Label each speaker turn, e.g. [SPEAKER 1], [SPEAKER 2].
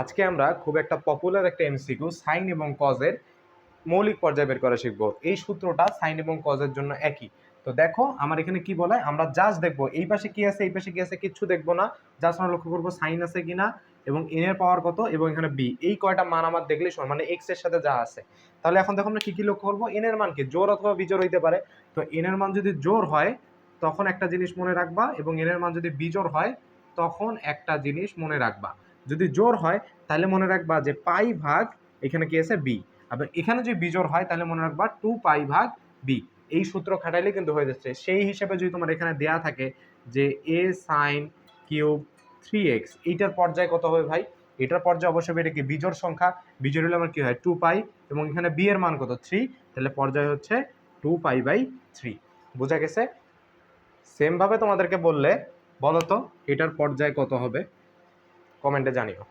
[SPEAKER 1] আজকে আমরা খুব একটা পপুলার একটা এমসিকিউ সাইন এবং কজের মৌলিক পর্যায়ে বের করা শিখব। এই সূত্রটা সাইন এবং কজের জন্য একই। তো দেখো, আমার এখানে কি বলে? আমরা জাস্ট দেখব। এই পাশে কি আছে? এই পাশে কি আছে? কিচ্ছু দেখব না। জাস্ট আমরা লক্ষ্য করব সাইন আছে কি না এবং এন এর পাওয়ার কত এবং এখানে বি এই কয়টা মান আমার দেখলেই সময় মানে এক্সের সাথে যা আছে। তাহলে এখন দেখো আমরা কি কি লক্ষ্য করব? এন এর মান কি? জোর অথবা বিজোর হইতে পারে। তো এন এর মান যদি জোর হয়, তখন একটা জিনিস মনে রাখবা এবং এন এর মান যদি বিজোর হয়, তখন একটা জিনিস মনে রাখবা। যদি জোর হয়, তাহলে মনে রাখবা যে পাই ভাগ এখানে কি আছে? বি আবার এখানে যদি বিজোর হয়, তাহলে মনে রাখবা টু পাই ভাগ বি এই সূত্র খাটাইলে কিন্তু হয়ে যাচ্ছে। সেই হিসাবে যদি তোমার এখানে দেয়া থাকে যে a sine cube three x এইটার পর্যায়ে কত হবে ভাই? এটার পর্যায়ে অবশ্যই এটা কি? বিজোর সংখ্যা। বিজোর হলে আমার কি হয়? Two pi. এবং এখানে বি এর মান কত? থ্রি তাহলে পর্যায় হচ্ছে টু পাই বাই থ্রি বোঝা গেছে? সেমভাবে তোমাদেরকে বললে, বলো তো, এটার পর্যায় কত হবে? কমেন্টে জানিও।